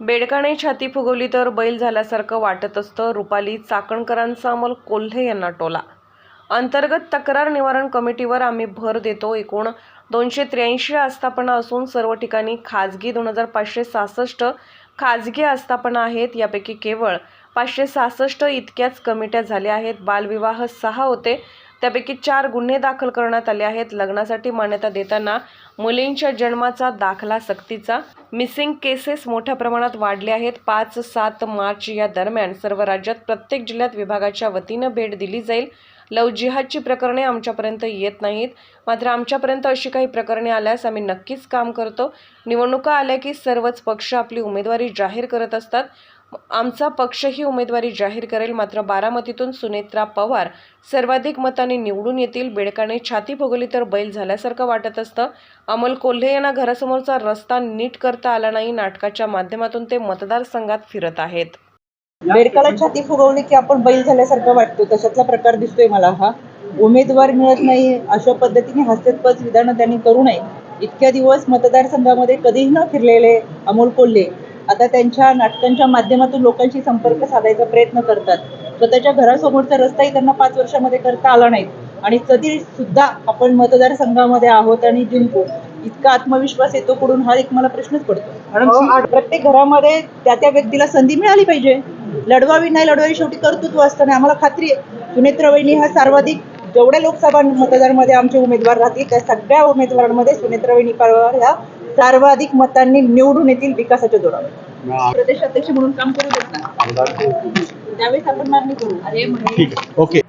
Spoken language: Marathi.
बेडकाने छाती फुगवली तर बैल झाल्यासारखं वाटत असतं. रुपाली चाकणकरांचा अमल कोल्हे यांना टोला. अंतर्गत तक्रार निवारण कमिटीवर आम्ही भर देतो. एकूण दोनशे त्र्याऐंशी आस्थापना असून सर्व ठिकाणी खाजगी दोन हजार पाचशे सहासष्ट खाजगी आस्थापना आहेत. यापैकी केवळ पाचशे सहासष्ट इतक्याच कमिट्या झाल्या आहेत. बालविवाह सहा होते. त्यापैकी चार गुन्हे दाखल करण्यात आले आहेत. लग्नासाठी मान्यता देताना मुलींच्या जन्माचा दाखला सक्तीचा. मिसिंग केसेस मोठ्या प्रमाणात वाढले आहेत. पाच सात मार्च या दरम्यान सर्व राज्यात प्रत्येक जिल्ह्यात विभागाच्या वतीनं भेट दिली जाईल. लव जिहादची प्रकरणे आमच्यापर्यंत येत नाहीत. मात्र आमच्यापर्यंत अशी काही प्रकरणे आल्यास आम्ही नक्कीच काम करतो. निवडणुका आल्या की सर्वच पक्ष आपली उमेदवारी जाहीर करत असतात. आमचा पक्षही उमेदवारी जाहीर करेल. मात्र बारामतीतून सुनेत्रा पवार सर्वाधिक मताने निवडून येतील. बेडकाने छाती भोगली तर बैल झाल्यासारखं वाटत असतं. अमोल कोल्हे यांना घरासमोरचा रस्ता नीट करता आला नाही. नाटकाच्या माध्यमातून ते मतदारसंघात फिरत आहेत. बेडकाला छाती फुगवली की आपण बैल झाल्यासारखं वाटतो. तशातला प्रकार दिसतोय मला हा. उमेदवार मिळत नाही अशा पद्धतीने हास्यास्पद विधानं त्यांनी करू नये. इतक्या दिवस मतदारसंघामध्ये कधीही न फिरलेले अमोल कोल्हे आता त्यांच्या नाटकांच्या माध्यमातून लोकांशी संपर्क साधायचा प्रयत्न करतात. स्वतःच्या घरासमोरचा रस्ताही त्यांना पाच वर्षामध्ये करता आला नाही. आणि तरी सुद्धा आपण मतदारसंघामध्ये आहोत आणि जिंकू. इतका आत्मविश्वास येतो कुठून हा एक मला प्रश्नच पडतो. प्रत्येक घरामध्ये त्या त्या व्यक्तीला संधी मिळाली पाहिजे. लढवावी नाही लढवावी शेवटी कर्तृत्व असतं नाही आम्हाला खात्री आहे. सुनेत्रा वहिनी हा सर्वाधिक जेवढ्या लोकसभा मतदारमध्ये आमचे उमेदवार राहतील त्या सगळ्या उमेदवारांमध्ये सुनेत्रा वहिनी पवार ह्या सर्वाधिक मतांनी निवडून येतील विकासाच्या जोरावर. प्रदेशाध्यक्ष म्हणून काम करू ना त्यावेळेस आपण मागणी करू. अरे ठीक आहे. ओके.